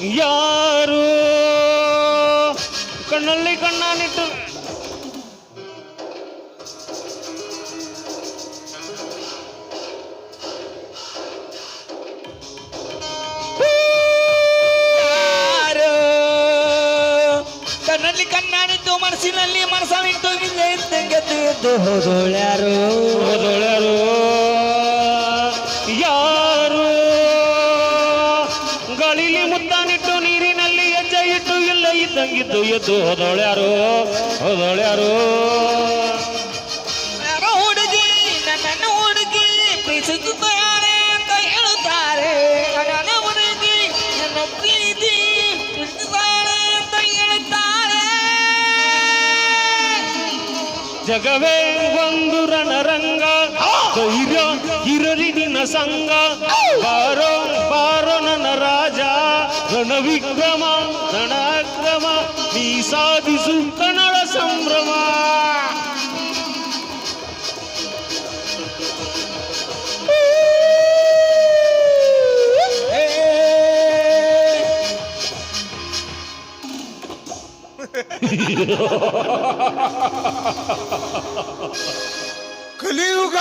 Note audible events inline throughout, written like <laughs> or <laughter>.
ಯಾರು? ಕಣ್ಣಲ್ಲಿ ಕಣ್ಣಾನಿಟ್ಟು. ಯಾರು? ಕಣ್ಣಲ್ಲಿ ಕಣ್ಣಾನಿದ್ದು ಮನಸ್ಸಿನಲ್ಲಿ ಮನಸ್ಸಾನಿಟ್ಟು ಗೆದ್ದು ಎದ್ದು ಹೋದೋಳ್ಯಾರು. ಹೋದೊಳ್ಯಾರು. ಯಾರು? ಇದ್ದಂಗಿದ್ದು ಎದ್ದು ಹೋದೊಳ್ಯಾರು ಹೋದೊಳ್ಯಾರು. ಯಾರೋ ಹುಡುಗಿ ನನ್ನ ಹುಡುಗಿ ಪ್ರೀತಿಸುತ್ತಾರೆ ಅಂತ ಹೇಳುತ್ತಾರೆ. ನನ್ನ ಹುಡುಗಿ ನನ್ನ ಪ್ರೀತಿ ಪ್ರೀತಿಸುತ್ತಾರೆ ಅಂತ ಹೇಳುತ್ತಾರೆ. ಜಗವೇ ಒಂದು ರಣರಂಗ ಧೈರ್ಯ ಹಿರರಿದಿನ ಸಂಗ ಬಾರೋ ಬಾರೋ ನನ್ನ ರಾಜ ರಣವಿಕ್ರಮ ರಣಕ್ರಮ ನೀ ಸಾಧಿಸು ಕನ್ನಡ ಸಂಭ್ರಮ ಕಲಿಯುಗ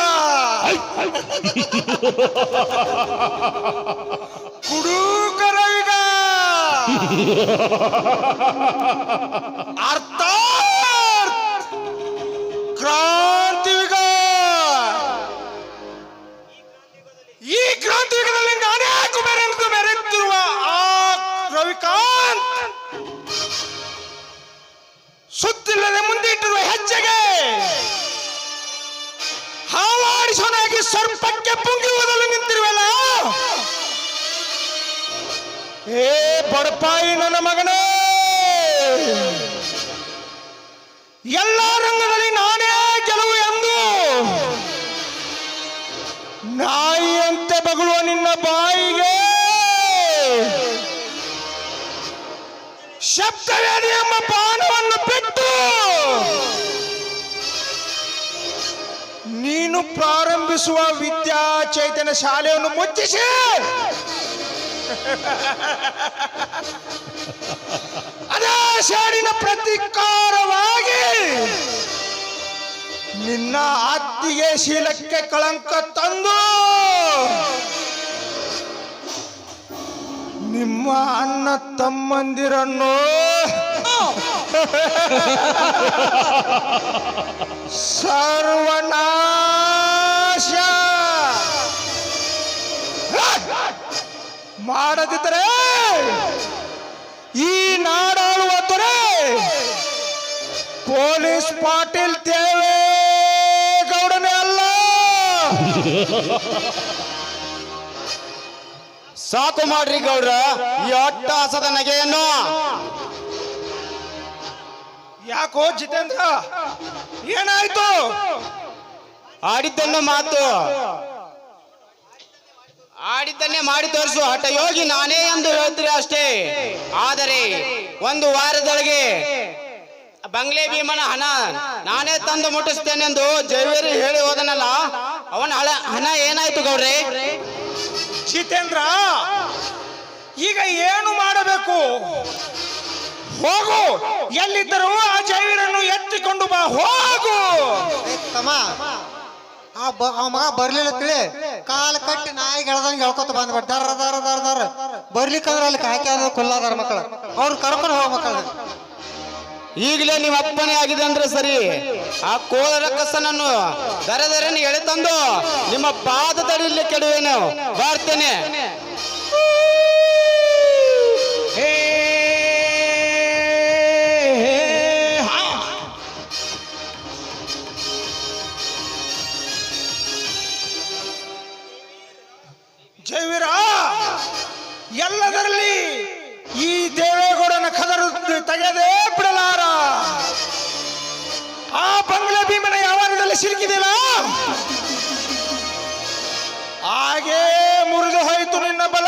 ಕುಡುಕರವಿಗ ಅರ್ಥ ಕ್ರಾಂತಿಯುಗ ಈ ಕ್ರಾಂತಿಯುಗದಲ್ಲಿ ನಾನೇ ಕುಬೇರೆಂದು ಮೆರೆಯುತ್ತಿರುವ ಆ ರವಿಕಾಂತ್ ಸುತ್ತಿಲ್ಲದೆ ಮುಂದಿಟ್ಟಿರುವ ಹೆಜ್ಜೆಗೆ ಹಾವಾಡಿಸೋನಾಗಿ ಸರ್ಪಕ್ಕೆ ಪುಂಗಿ ಏ ಬಡಪಾಯಿ ನನ್ನ ಮಗನೇ. ಎಲ್ಲ ರಂಗದಲ್ಲಿ ನಾನೇ ಗೆಲುವು ಎಂದು. ನಾಯಿಯಂತೆ ಬಗಳುವ ನಿನ್ನ ಬಾಯಿಗೆ. ಶಬ್ದವೇದಿ ಎಂಬ ಪಾನವನ್ನು ಬಿಟ್ಟು. ನೀನು ಪ್ರಾರಂಭಿಸುವ ವಿದ್ಯಾ ಚೈತನ್ಯ ಶಾಲೆಯನ್ನು ಮುಚ್ಚಿಸಿ. ಅದೇ ಶಾಡಿನ ಪ್ರತಿಕಾರವಾಗಿ ನಿನ್ನ ಅತ್ತಿಗೆ ಶೀಲಕ್ಕೆ ಕಳಂಕ ತಂದು ನಿಮ್ಮ ಅಣ್ಣ ತಮ್ಮಂದಿರನ್ನು <laughs> ಸರ್ವನಾಶ ಮಾಡದಿದ್ದರೆ ಈ ನಾಡಾಳುವ ತೊರೆ ಪೊಲೀಸ್ ಪಾಟೀಲ್ ದೇವೇಗೌಡನೇ ಅಲ್ಲ. ಸಾಕು ಮಾಡ್ರಿ ಗೌಡ್ರ, ಈ ಅಟ್ಟಾಸದ ನಗೆಯನ್ನು. ಯಾಕೋ ಜಿತೇಂದ್ರ, ಏನಾಯ್ತು? ಆಡಿದ್ದನ್ನು ಮಾತು. ಆಡಿದ್ದನ್ನೇ ಮಾಡಿ ತೋರಿಸು ಹಠ ಯೋಗಿ ನಾನೇ ಎಂದು ಹೇಳ್ತೀರಿ ಅಷ್ಟೇ. ಆದರೆ ಒಂದು ವಾರದೊಳಗೆ ಬಂಗ್ಲೆ ಭೀಮನ ಹಣ ನಾನೇ ತಂದು ಮುಟ್ಟಿಸ್ತೇನೆಂದು ಜೈವೇರಿ ಹೇಳಿ ಹೋದನಲ್ಲ ಅವನ ಹಣ ಹಣ ಏನಾಯ್ತು ಗೌಡ್ರೆ? ಜಿತೇಂದ್ರ ಈಗ ಏನು ಮಾಡಬೇಕು? ಹೋಗು ಎಲ್ಲಿದ್ದರೂ ಆ ಜೈವೀರನ್ನು ಎತ್ತಿಕೊಂಡು ಬಾ ಹೋಗು. ತಮ್ಮ ಆ ಬ ಆ ಮಗ ಬರ್ಲಿಲ್ಲ ತಿಳಿ. ಕಾಲ್ ಕಟ್ಟಿ ನಾಯಿ ಗೆಳದಂಗ್ ಹೇಳ್ಕೊತ ಬಂದ್ಬಿಟ್ಟು ದರ ದರ ದರ ದರ. ಬರ್ಲಿಕ್ಕಂದ್ರೆ ಅಲ್ಲಿ ಕಾಕಿ ಆದ ಕುಲ್ಲಾದಾರ ಮಕ್ಕಳು. ಅವ್ರು ಕರ್ಕೊಂಡು ಹೋಗ ಮಕ್ಕಳು. ಈಗಲೇ ನೀವು ಅಪ್ಪನೇ ಆಗಿದೆ ಅಂದ್ರೆ ಸರಿ. ಆ ಕೋಳ ಕಸನನ್ನು ದರ ದರನ ಎಳೆ ತಂದು ನಿಮ್ಮ ಪಾದ ತಡಿಲಿ ಕೆಡುವೇನು? ಬರ್ತೇನೆ. ಎಲ್ಲದರಲ್ಲಿ ಈ ದೇವೇಗೌಡನ ಕದರು ತೆಗೆದೇ ಬಿಡಲಾರ. ಆ ಬಂಗ್ಲೆ ಭೀಮನ ಯಾವಾರದಲ್ಲಿ ಸಿಲುಕಿದಿಲ್ಲ ಹಾಗೇ ಮುರಿದು ಹೋಯಿತು ನಿನ್ನ ಬಲ.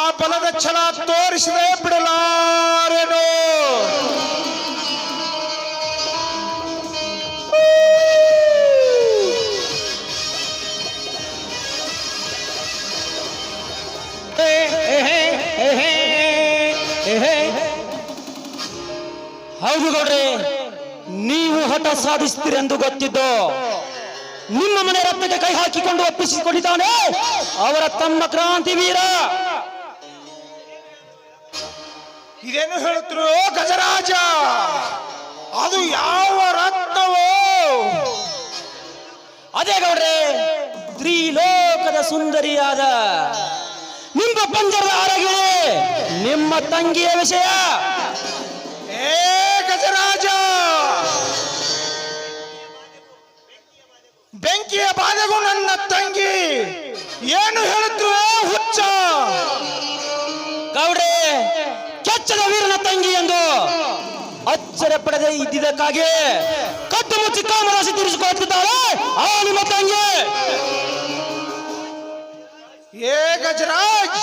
ಆ ಬಲದ ಛಲ ತೋರಿಸದೆ ಬಿಡಲಾರೇನು. ಗೌಡ್ರೆ ನೀವು ಹಠ ಸಾಧಿಸ್ತೀರೆಂದು ಗೊತ್ತಿದ್ದು. ನಿಮ್ಮ ಮನೆ ರತ್ನಕ್ಕೆ ಕೈ ಹಾಕಿಕೊಂಡು ಒಪ್ಪಿಸಿಕೊಂಡಿದ್ದಾನೆ. ಅವರ ತಮ್ಮ ಕ್ರಾಂತಿ ವೀರ. ಇದೇನು ಹೇಳುತ್ತಿರೋ ಗಜರಾಜ? ಅದು ಯಾವ ರತ್ನವೋ? ಅದೇ ಗೌಡ್ರೆ ತ್ರಿಲೋಕದ ಸುಂದರಿಯಾದ ನಿಮ್ಮ ಪಂಜರದ ಆರೋಗ್ಯ ನಿಮ್ಮ ತಂಗಿಯ ವಿಷಯ. ಬೆಂಕಿಯ ಬಾಧೆಗೂ ನನ್ನ ತಂಗಿ. ಏನು ಹೇಳಿದ್ರು ಹುಚ್ಚ? ಗೌಡ್ರೆ, ಕೆಚ್ಚದ ವೀರನ ತಂಗಿ ಎಂದು ಅಚ್ಚರ ಪಡೆದ ಇದ್ದಿದ್ದಕ್ಕಾಗಿ ಕದ್ದು ಮುಚ್ಚಿ ಕಾಮರಾಶಿ ತೀರಿಸಿಕೊಳ್ಳುತ್ತಿದ್ದಾಳೆ ಆ ನಿಮ್ಮ ತಂಗಿ. ಏ ಗಜರಾಜ್,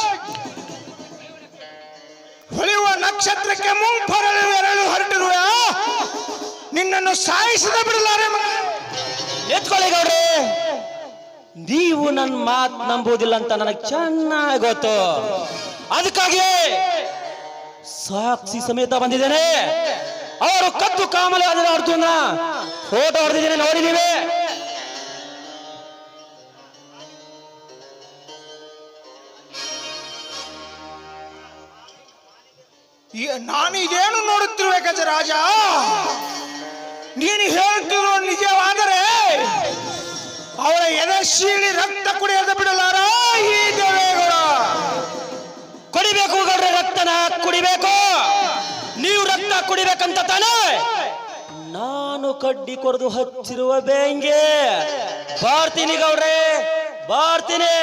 ಹೊಳೆಯುವ ನಕ್ಷತ್ರಕ್ಕೆ ಮುಂಪರಳು ಎರಳು ಹೊರಟಿರುವ ನಿನ್ನನ್ನು ಸಾಯಿಸದ ಬಿಡಲಾರೆ. ಎತ್ಕೊಳ್ಳಿ ಗೌಡ್ರಿ ನೀವು ನನ್ನ ಮಾತ್ ನಂಬುವುದಿಲ್ಲ ಅಂತ ನನಗೆ ಚೆನ್ನಾಗಿ ಗೊತ್ತು. ಅದಕ್ಕಾಗಿ ಸಾಕ್ಷಿ ಸಮೇತ ಬಂದಿದ್ದೇನೆ. ಅವರು ಕತ್ತು ಕಾಮಲೆ ಅದರ ಅರ್ಜುನ ಫೋಟೋ ಹೊಡೆದಿದ್ದೇನೆ, ನೋಡಿ ನಾನು ಇದೇನು ರಾಜ ನೀನು ಹೇಳ್ತಿರೋ ನಿಜವಾದರೆ ಅವಳ ಎದಶೀಳಿ ರಕ್ತ ಕುಡಿಯದ ಬಿಡಲಾರ ಈ ದೇವೇಗೌಡ. ಕುಡಿಬೇಕು ಗೌಡ್ರೆ ರಕ್ತನ ಕುಡಿಬೇಕು. ನೀವು ರಕ್ತ ಕುಡಿಬೇಕಂತ ತಾನೇ. ನಾನು ಕಡ್ಡಿ ಕೊರೆದು ಹಚ್ಚಿರುವ ಬೇಂಗೆ. ಬಾರ್ತೀನಿ ಗೌಡ್ರೆ ಬಾರ್ತೀನಿ.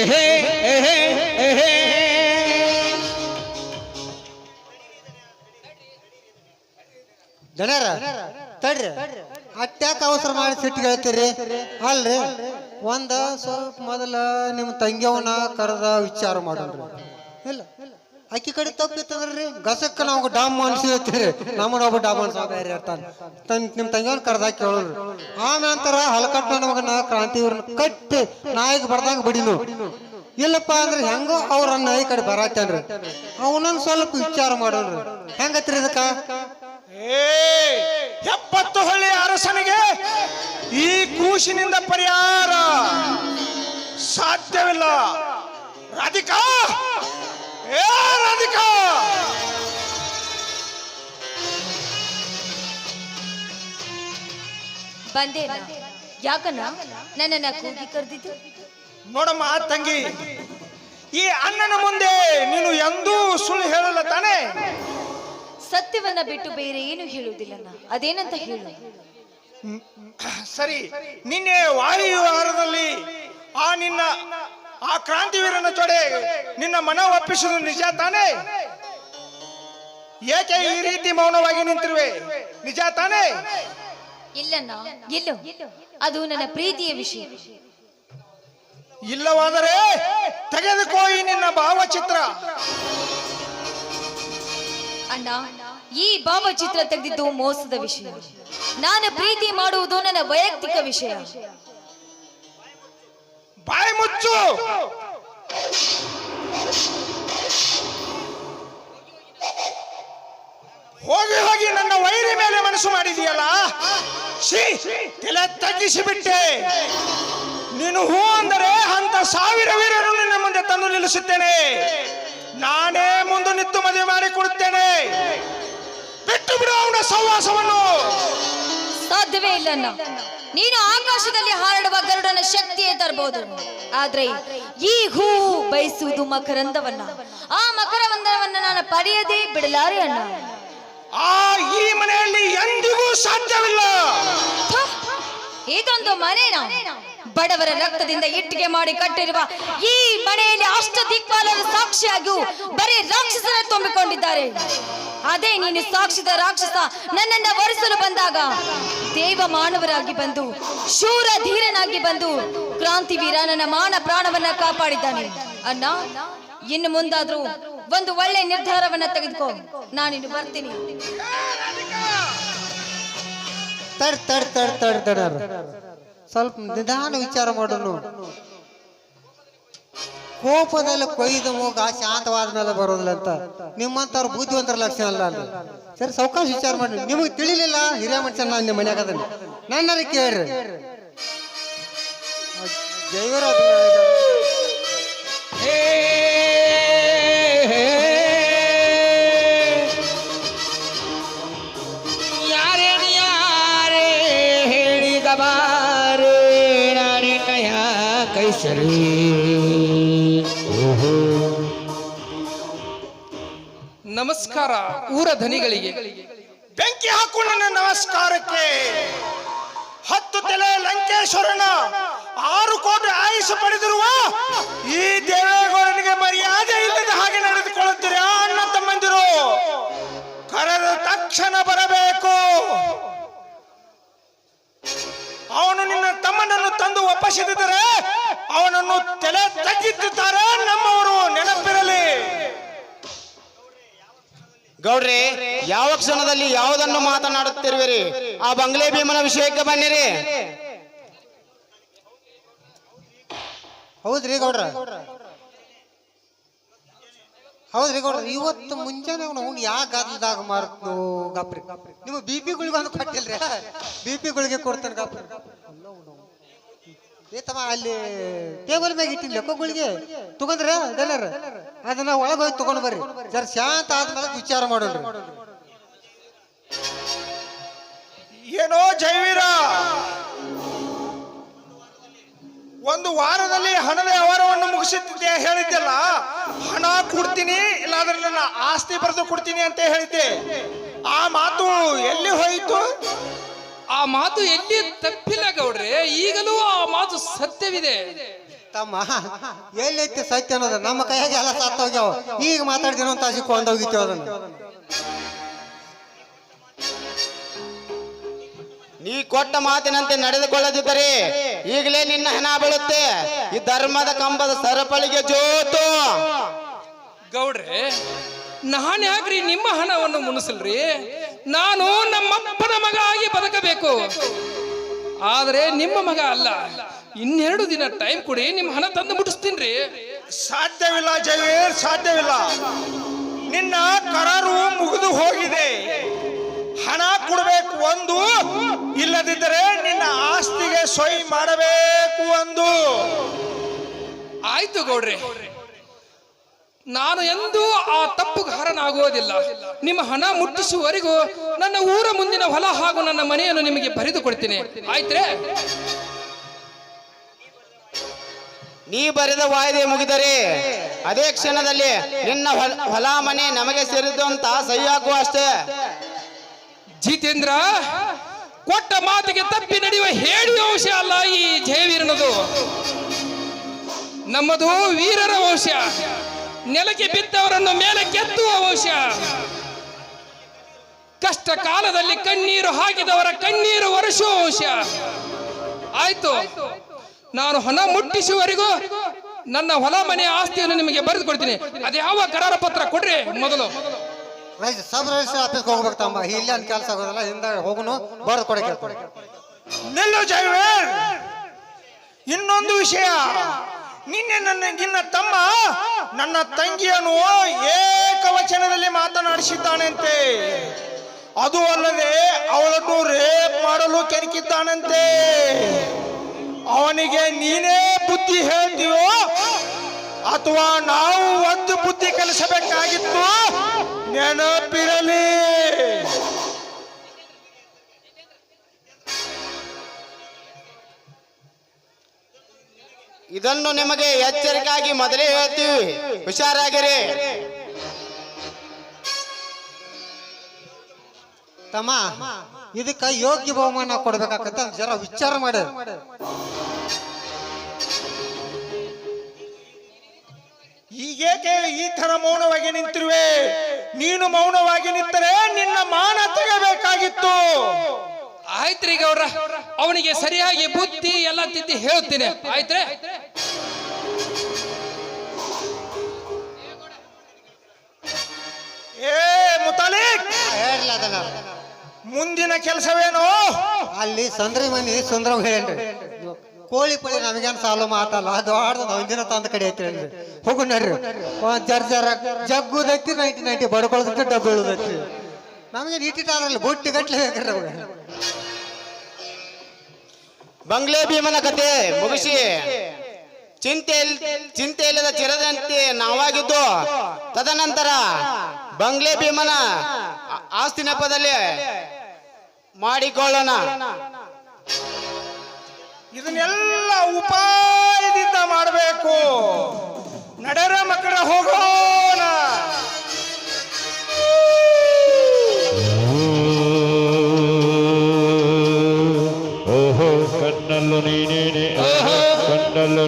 ಏಹೇ, ಏಹೇ, ಏಹೇ. ದಣ್ಯಾರ ತಡ್ರಿ. ಅಟ್ಯಾಕ ಅವಸರ ಮಾಡಿ ಸಿಟ್ಟು ಹೇಳ್ತೀರಿ ಅಲ್ರಿ. ಒಂದ ಸ್ವಲ್ಪ ಮೊದಲ ನಿಮ್ಮ ತಂಗಿಯವನ ಕರೆದ ವಿಚಾರ ಮಾಡೋಣ ಇಲ್ಲ. ಅಕ್ಕಿ ಕಡೆ ತಪ್ಪಿತ್ತಂದ್ರಿ ಗಸಕ್ಕ ನಾವು ಡಾಮ್ ಅನ್ಸಿರ್ತೀರಿ ನಮ್ಮನ್ನ ಒಬ್ಬ ಡಾಮ್ ಅನ್ಸ ಬೇರೆ ಇರ್ತಾನೆ. ತನ್ ನಿಮ್ಮ ತಂಗಿಯವ್ನ ಕೇಳೋರು ಆಮೇಲೆ ಹಲಕಟ್ ನನ್ನ ಮಗನ ಕ್ರಾಂತಿ ಕಟ್ಟಿ ನಾಯಿಗೆ ಬರ್ದಂಗ ಬಡಿನು. ಇಲ್ಲಪ್ಪ ಅಂದ್ರೆ ಹೆಂಗೋ ಅವ್ರನ್ನ ಈ ಕಡೆ ಬರತ್ತೇನ್ರಿ ಅವನನ್ನ ಸ್ವಲ್ಪ ವಿಚಾರ ಮಾಡೋಣ್ರಿ. ಹೆಂಗತ್ರಿ ಇದಕ್ಕ? ಎಪ್ಪತ್ತು ಹಳ್ಳಿ ಅರಸನಿಗೆ ಈ ಕೂಸಿನಿಂದ ಪರಿಹಾರ ಸಾಧ್ಯವಿಲ್ಲ. ರಾಧಿಕಾ! ಏ ರಾಧಿಕಾ! ಬಂದೇನ? ಯಾಕನ್ನ ನನ್ನನ್ನ ಕೂಗಿ ಕರೆದಿದ್ದು? ನೋಡಮ್ಮ ತಂಗಿ ಈ ಅಣ್ಣನ ಮುಂದೆ ನೀನು ಎಂದೂ ಸುಳ್ಳು ಹೇಳಲ್ಲ ತಾನೇ? ಸತ್ಯವನ್ನ ಬಿಟ್ಟು ಬೇರೆ ಏನು ಹೇಳುವುದಿಲ್ಲ ಅದೇನಂತ ಹೇಳು. ಸರಿ ನಿನ್ನೆ ವಾಯುವಾರದಲ್ಲಿ ಆ ನಿನ್ನ ಆ ಕ್ರಾಂತಿವೀರನ ತೊಡೆ ನಿನ್ನ ಮನ ಒಪ್ಪಿಸುವುದು ನಿಜ ತಾನೇ? ಏಕೆ ಈ ರೀತಿ ಮೌನವಾಗಿ ನಿಂತಿರುವೆ? ನಿಜ ತಾನೇ? ಇಲ್ಲನ್ನ ಇಲ್ಲೋ. ಅದು ನನ್ನ ಪ್ರೀತಿಯ ವಿಷಯ. ಇಲ್ಲವಾದರೆ ತೆಗೆದುಕೋ ಈ ನಿನ್ನ ಭಾವಚಿತ್ರ. ಅಣ್ಣ ಈ ಭಾವಚಿತ್ರ ತೆಗೆದಿದ್ದು ಮೋಸದ ವಿಷಯ. ನಾನು ಪ್ರೀತಿ ಮಾಡುವುದು ನನ್ನ ವೈಯಕ್ತಿಕ ವಿಷಯ. ಬಾಯಿ ಮುಚ್ಚು. ಹೋಗಿ ಹೋಗಿ ನನ್ನ ವೈರಿ ಮೇಲೆ ಮನಸ್ಸು ಮಾಡಿದೀಯಲ್ಲ? ತಲೆ ತಗ್ಗಿಸಿ ಬಿಟ್ಟೆ ನೀನು ಹೂ ಅಂದರೆ ಅಂತ ಸಾವಿರ ವೀರರು ನಿನ್ನ ಮುಂದೆ ತಂದು ನಿಲ್ಲಿಸುತ್ತೇನೆ. ನಾನೇ ಮುಂದೆ ನಿಂತು ಮದುವೆ ಮಾಡಿ ಕೊಡುತ್ತೇನೆ ಬಿಟ್ಟು ಬಿಡು ಅವನ ಸಹವಾಸವನ್ನು. ಸಾಧ್ಯವೇ ಇಲ್ಲ ನೀನು ಆಕಾಶದಲ್ಲಿ ಹಾರಡುವ ಗರುಡನ ಶಕ್ತಿಯೇ ತರಬಹುದು ಆದ್ರೆ ಈ ಹೂ ಬಯಸುವುದು ಮಕರಂದವನ್ನ. ಆ ಮಕರವಂದವನ್ನ ನಾನು ಪಡೆಯದೆ ಬಿಡಲಾರೆ ಅಣ್ಣ. ಆ ಈ ಮನೆಯಲ್ಲಿ ಎಂದಿಗೂ ಸಾಧ್ಯವಿಲ್ಲ! ಇದೊಂದು ಮನೆ ಬಡವರ ರಕ್ತದಿಂದ ಇಟ್ಟಿಗೆ ಮಾಡಿ ಕಟ್ಟಿರುವ ಈ ಮನೆಯಲ್ಲಿ ಅಷ್ಟ ದಿಕ್ಪಾಲರ ಸಾಕ್ಷಿಯಾಗಿಯೂ ಬರೀ ರಾಕ್ಷಸರ ತುಂಬಿಕೊಂಡಿದ್ದಾರೆ. ಅದೇ ನೀನು ಸಾಕ್ಷಿದ ರಾಕ್ಷಸ ನನ್ನನ್ನ ವರಿಸಲು ಬಂದಾಗ ದೇವ ಮಾನವರಾಗಿ ಬಂದು, ಶೂರ ಧೀರನಾಗಿ ಬಂದು ಕ್ರಾಂತಿವೀರ ನನ್ನ ಮಾನ ಪ್ರಾಣವನ್ನ ಕಾಪಾಡಿದ್ದಾನೆ. ಅಣ್ಣ, ಇನ್ನು ಮುಂದಾದ್ರೂ ಒಂದು ಒಳ್ಳೆ ನಿರ್ಧಾರವನ್ನ ತೆಗೆದುಕೋ. ನಾನಿನ್ನು ಬರ್ತೀನಿ. ತಡ್ ತಡ್ ತಡ್ ತಡ್ ತಡ ಸ್ವಲ್ಪ ನಿಧಾನ ವಿಚಾರ ಮಾಡೋನು ಕೋಪದಲ್ಲಿ ಕೊಯ್ದು ಮೂಗ ಶಾಂತವಾದ ಮೇಲೆ ಬರೋದಿಲ್ಲ ಅಂತ. ನಿಮ್ಮಂತವ್ರು ಬುದ್ಧಿವಂತರ ಲಕ್ಷಣ ಅಲ್ಲ ಅಲ್ಲಿ ಸರಿ ಸಾವಕಾಶ ವಿಚಾರ ಮಾಡಿ. ನಿಮಗೆ ತಿಳಿಲಿಲ್ಲ? ಹಿರಿಯ ಮನುಷ್ಯ ನಾನು ನಿಮ್ಮ ಮನ್ಯಾಗ ಅದನ್ನ. ನನ್ನರ ಕೇಳ್ರಿ. ಜೈವರ ನಮಸ್ಕಾರ ಊರ ಧನಿಗಳಿಗೆ. ಬೆಂಕಿ ಹಾಕು ನನ್ನ ನಮಸ್ಕಾರಕ್ಕೆ. ಹತ್ತು ತಲೆ ಲಂಕೇಶ್ವರನ ಆರು ಕೋಟಿ ಆಯುಷ ಪಡೆದಿರುವ ಈ ದೇವೇಗೌಡನಿಗೆ ಮರ್ಯಾದೆ ಇಲ್ಲದ ಹಾಗೆ ನಡೆದುಕೊಳ್ಳುತ್ತೀರಿ ಅಣ್ಣ ತಮ್ಮಂದಿರು? ಕರೆದ ತಕ್ಷಣ ಬರಬೇಕು. ಅವನು ನಿನ್ನ ತಮ್ಮನನ್ನು ತಂದು ಒಪ್ಪಿಸಿದರೆ ಅವನನ್ನು ತಲೆ ತಗ್ಗಿದ್ದಾರೆ ನಮ್ಮವರು ನೆನಪಿರಲಿ. ಗೌಡ್ರಿ ಯಾವ ಕ್ಷಣದಲ್ಲಿ ಯಾವುದನ್ನು ಮಾತನಾಡುತ್ತಿರುವಿರಿ? ಆ ಬಂಗ್ಲೆ ಭೀಮನ ವಿಷಯಕ್ಕೆ ಬನ್ನಿರಿ. ಹೌದ್ರಿ ಗೌಡ್ರ? ಹೌದ್ರಿ ಗೌಡ್ರ ಇವತ್ತು ಮುಂಜಾನೆ ಅವ್ನು ಯಾ ಗಾತ್ರದಾಗ ಮಾರ್ತು ಗಾಪ್ರಿ. ನಿಮ್ಮ ಬಿ ಪಿ ಗುಳಿಗೆ ಒಂದು ಕೊಟ್ಟಿಲ್ರಿ. ಬಿ ಪಿ ಗುಳಿಗೆ ಕೊಡ್ತಾನೆ ಗಪ್ರಿ. ಅಲ್ಲಿ ಟೇಬಲ್ ಮ್ಯಾಗ ಇಟ್ಟಿಲ್ಲ ಲೆಕ್ಕ ಗುಳಿಗೆ ತಗೊಂಡ್ರ ಅದನ್ನ ಒಳಗೆ ಹೋಗಿ ತಗೊಂಡ್ ಬರ್ರಿ. ಜರ ಶಾಂತ ಆದ್ಮೇಲೆ ವಿಚಾರ ಮಾಡೋಣ ಏನೋ ಜೈವೀರ? ಒಂದು ವಾರದಲ್ಲಿ ಹಣದ ವ್ಯವಹಾರವನ್ನು ಮುಗಿಸುತ್ತಿದ್ದೆ ಹೇಳಿದ್ದೆಲ್ಲ. ಹಣ ಕೊಡ್ತೀನಿ, ಇಲ್ಲಾದ್ರೆ ನನ್ನ ಆಸ್ತಿ ಬರೆದು ಕೊಡ್ತೀನಿ ಅಂತ ಹೇಳಿದ್ದೆ. ಆ ಮಾತು ಎಲ್ಲಿ ಹೋಯಿತು? ಆ ಮಾತು ಎಲ್ಲಿ ತಪ್ಪಿಲ್ಲ ಗೌಡ್ರೆ ಈಗಲೂ ಆ ಮಾತು ಸತ್ಯವಿದೆ. ತಮ್ಮ ಎಲ್ಲೈತಿ ಸತ್ಯ ಅನ್ನೋದು? ನಮ್ಮ ಕೈಯಾಗೆ ಎಲ್ಲ ಸತ್ತ ಹೋಗ್ಯಾವ ಈಗ ಮಾತಾಡ್ತೀನೋ ಅಂತ ಅಸಿಕೊಂಡು ಹೋಗಿತ್ತು ಅದನ್ನ. ನೀ ಕೊಟ್ಟ ಮಾತಿನಂತೆ ನಡೆದುಕೊಳ್ಳದಿದ್ದರೆ ಈಗಲೇ ನಿನ್ನ ಹೆಣ ಬೀಳುತ್ತೆ. ಈ ಧರ್ಮದ ಕಂಬದ ಸರಪಳಿಗೆ ಜೋತು. ಗೌಡ್ರೆ ನಾನು ಯಾಕ್ರಿ ನಿಮ್ಮ ಹಣವನ್ನು ಮುನಿಸಲ್ರಿ ನಾನು ನಮ್ಮಪ್ಪನ ಮಗ ಆಗಿ ಬದುಕಬೇಕು. ಆದರೆ ನಿಮ್ಮ ಮಗ ಅಲ್ಲ. ಇನ್ನೆರಡು ದಿನ ಟೈಮ್ ಕೊಡಿ ನಿಮ್ಮ ಹಣ ತಂದು ಮುಟ್ಟಿಸ್ತೀನಿ ಸಾಧ್ಯವಿಲ್ಲ ಜಯವೀರ್ ಸಾಧ್ಯವಿಲ್ಲ. ನಿನ್ನ ಕರಾರು ಮುಗಿದು ಹೋಗಿದೆ. ಹಣ ಕೊಡಬೇಕು ಒಂದು ಇಲ್ಲದಿದ್ದರೆ ನಿನ್ನ ಆಸ್ತಿಗೆ ಸೊಯ್ ಮಾಡಬೇಕು ಒಂದು ಆಯ್ತು ಗೌಡ್ರೆ. ನಾನು ಎಂದೂ ಆ ತಪ್ಪುಗಾರನಾಗುವುದಿಲ್ಲ ನಿಮ್ಮ ಹಣ ಮುಟ್ಟಿಸುವವರೆಗೂ ನನ್ನ ಊರ ಮುಂದಿನ ಹೊಲ ಹಾಗೂ ನನ್ನ ಮನೆಯನ್ನು ನಿಮಗೆ ಬರೆದು ಕೊಡ್ತೀನಿ ಆಯ್ತ್ರೆ? ನೀ ಬರೆದ ವಾಯ್ದೆ ಮುಗಿದರೆ ಅದೇ ಕ್ಷಣದಲ್ಲಿ ನಿನ್ನ ಹೊಲ- ಮನೆ ನಮಗೆ ಸೇರಿದ್ದು ಅಂತ ಸಹಿ ಹಾಕುವ ಅಷ್ಟೇ. ಜಿತೇಂದ್ರ ಕೊಟ್ಟ ಮಾತಿಗೆ ತಪ್ಪಿ ನಡೆಯುವ ಹೇಳಿ ವಂಶ ಅಲ್ಲ ಈ ಜಯವೀರನದು. ನಮ್ಮದು ವೀರರ ವಂಶ. ನೆಲಕ್ಕೆ ಬಿದ್ದವರನ್ನು ಮೇಲೆ ಕೆತ್ತುವ ವಂಶ. ಕಷ್ಟ ಕಾಲದಲ್ಲಿ ಕಣ್ಣೀರು ಹಾಕಿದವರ ಕಣ್ಣೀರು ಒರೆಸುವ ವಂಶ. ಆಯ್ತು. ನಾನು ಹಣ ಮುಟ್ಟಿಸುವವರೆಗೂ ನನ್ನ ಹೊಲ ಮನೆ ಆಸ್ತಿಯನ್ನು ನಿಮಗೆ ಬರೆದು ಕೊಡ್ತೀನಿ ಅದ್ಯಾವ ಕರಾರ ಪತ್ರ ಕೊಡ್ರಿ ಮೊದಲು. ರೈತ ಸಬ್ ರಿಜಿಸ್ಟರ್ ಆಫೀಸ್ಗೆ ಹೋಗ್ಬೇಕು ತಮ್ಮ. ಇಲ್ಲಿ ಅಂತ ಕೆಲಸ ಆಗೋದಲ್ಲ ಹಿಂದೆ ಹೋಗುನು ಬರ್ದು ಕೊಡಕ್ಕೆ ನಿಲ್ಲು ಜೈವೇರ್. ಇನ್ನೊಂದು ವಿಷಯ. ನಿನ್ನೆ ನನ್ನ ನಿನ್ನ ತಮ್ಮ ನನ್ನ ತಂಗಿಯನ್ನು ಏಕವಚನದಲ್ಲಿ ಮಾತನಾಡಿಸಿದ್ದಾನಂತೆ. ಅದು ಅಲ್ಲದೆ ಅವಳನ್ನು ರೇಪ್ ಮಾಡಲು ಕೆಣಕಿದ್ದಾನಂತೆ. ಅವನಿಗೆ ನೀನೇ ಬುದ್ಧಿ ಹೇಳ್ತೀಯೋ ಅಥವಾ ನಾವು ಒಂದು ಬುದ್ಧಿ ಕಲಿಸಬೇಕಾಗಿತ್ತು ನೆನಪಿರಲಿ. ಇದನ್ನು ನಿಮಗೆ ಎಚ್ಚರಿಕೆಯಾಗಿ ಮೊದಲೇ ಹೇಳ್ತೀವಿ. ಹುಷಾರಾಗಿರಿ. ತಮ್ಮ, ಇದಕ್ಕ ಯೋಗ್ಯ ಬಹುಮಾನ ಕೊಡ್ಬೇಕಾಗತ್ತ ಜರ ವಿಚಾರ ಮಾಡಿ ಈಗೇಕೆ ಈ ತರ ಮೌನವಾಗಿ ನಿಂತಿರುವೆ? ನೀನು ಮೌನವಾಗಿ ನಿಂತರೆ ನಿನ್ನ ಮಾನ ತೆಗಬೇಕಾಗಿತ್ತು ಆಯ್ತ್ರಿ ಗೌರ. ಅವನಿಗೆ ಸರಿಯಾಗಿ ಬುದ್ಧಿ ಎಲ್ಲ ತಿದ್ದಿ ಹೇಳ್ತೀನಿ ಆಯ್ತ್ರೆ? ಏ ಮುತಾಲಿಕ್! ಹೇಳಿಲ್ಲ ಅದನ್ನ ಮುಂದಿನ ಕೆಲಸವೇನು? ಅಲ್ಲಿ ಸಂದ್ರಿ ಮನಿ ಸುಂದರ ಹೇಳಿ ಕೋಳಿ ಪಳಿ ನಮಗೇನು ಸಾಲು ಮಾತಲ್ಲ ಅದು ಆಡ್ದ ಒಂದಿನ ತಂದ ಕಡೆ ಐತಿ ಹೇಳಿ ಹೋಗು ನಡ್ರಿ. ಒಂದ್ ಜರ್ ಜರ ಜಗ್ಗುದೈತಿ ನೈಂಟಿ ನೈಂಟಿ ಬಡ್ಕೊಳ್ದೈತಿ ಡಬ್ಬು ಇಳುದೈತಿ ನಮಗೆ ರೀತಿ ತಾರಲ್ಲ ಬುಟ್ಟಿ ಗಟ್ಲೆ ಬೇಕ್ರಿ ಬಂಗ್ಲೆ ಭೀಮನ ಕತೆ ಮುಗಿಸಿ. ಚಿಂತೆ ಚಿಂತೆ ಇಲ್ಲದ ಚಿರದಂತೆ ನಾವಾಗಿದ್ದು. ತದನಂತರ ಬಂಗ್ಲೆ ಭೀಮನ ಆಸ್ತಿ ನೆಪದಲ್ಲಿ ಮಾಡಿಕೊಳ್ಳೋಣ. ಇದನ್ನೆಲ್ಲ ಉಪಾಯದಿಂದ ಮಾಡಬೇಕು. ನಡರ ಮಕ್ಕಳ ಹೋಗೋ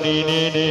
dini ni